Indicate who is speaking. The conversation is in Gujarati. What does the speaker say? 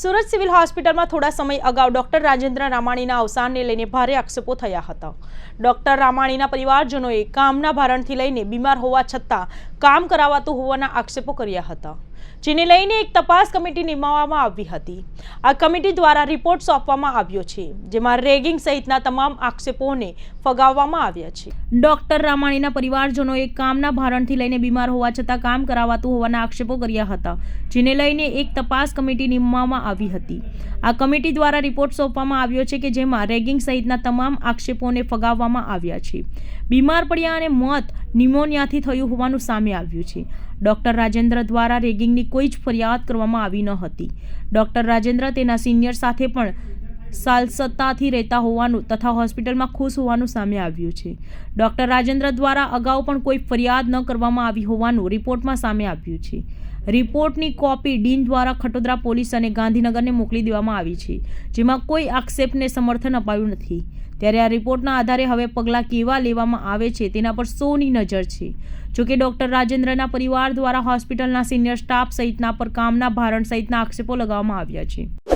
Speaker 1: સુરત સિવિલ હોસ્પિટલમાં થોડા સમય અગાઉ ડોક્ટર રાજેન્દ્ર રામાણીના અવસાનને લઈને ભારે આક્ષેપો થયા હતા. ડોક્ટર રામાણીના પરિવારજનોએ કામના ભારણથી લઈને બીમાર હોવા છતાં કામ કરાવાતું હોવાના આક્ષેપો કર્યા હતા. જેને લઈને એક તપાસ કમિટી નિમાવવામાં આવી હતી. આ કમિટી દ્વારા રિપોર્ટ સોંપવામાં આવ્યો છે, જેમાં રેગિંગ સહિતના તમામ આક્ષેપોને ફગાવવામાં આવ્યા છે. ડોક્ટર રામાણીના પરિવારજનોએ કામના ભારણથી લઈને બીમાર હોવા છતાં કામ કરાવાતું હોવાના આક્ષેપો કર્યા હતા, જેને લઈને એક તપાસ કમિટી નિમવામાં આવી હતી. આ કમિટી દ્વારા રિપોર્ટ સોંપવામાં આવ્યો છે કે જેમાં રેગિંગ સહિતના તમામ આક્ષેપોને ફગાવવામાં આવ્યા છે. બીમાર પડ્યા અને મોત નિમોનિયાથી થયું હોવાનું સામે આવ્યું છે. ડૉક્ટર રાજેન્દ્ર દ્વારા રેગિંગની કોઈ જ ફરિયાદ કરવામાં આવી ન હતી. ડૉક્ટર રાજેન્દ્ર તેના સિનિયર સાથે પણ સાલસત્તાથી રહેતા હોવાનું તથા હોસ્પિટલમાં ખુશ હોવાનું સામે આવ્યું છે. ડૉક્ટર રાજેન્દ્ર દ્વારા અગાઉ પણ કોઈ ફરિયાદ ન કરવામાં આવી હોવાનું રિપોર્ટમાં સામે આવ્યું છે. રિપોર્ટની કોપી ડીન દ્વારા ખટોદરા પોલીસ અને ગાંધીનગરને મોકલી દેવામાં આવી છે, જેમાં કોઈ આક્ષેપને સમર્થન અપાયું નથી. ત્યારે આ રિપોર્ટના આધારે હવે પગલાં કેવા લેવામાં આવે છે તેના પર સૌની નજર છે. જોકે ડોક્ટર રાજેન્દ્રના પરિવાર દ્વારા હોસ્પિટલના સિનિયર સ્ટાફ સહિતના પર કામના ભારણ સહિતના આક્ષેપો લગાવવામાં આવ્યા છે.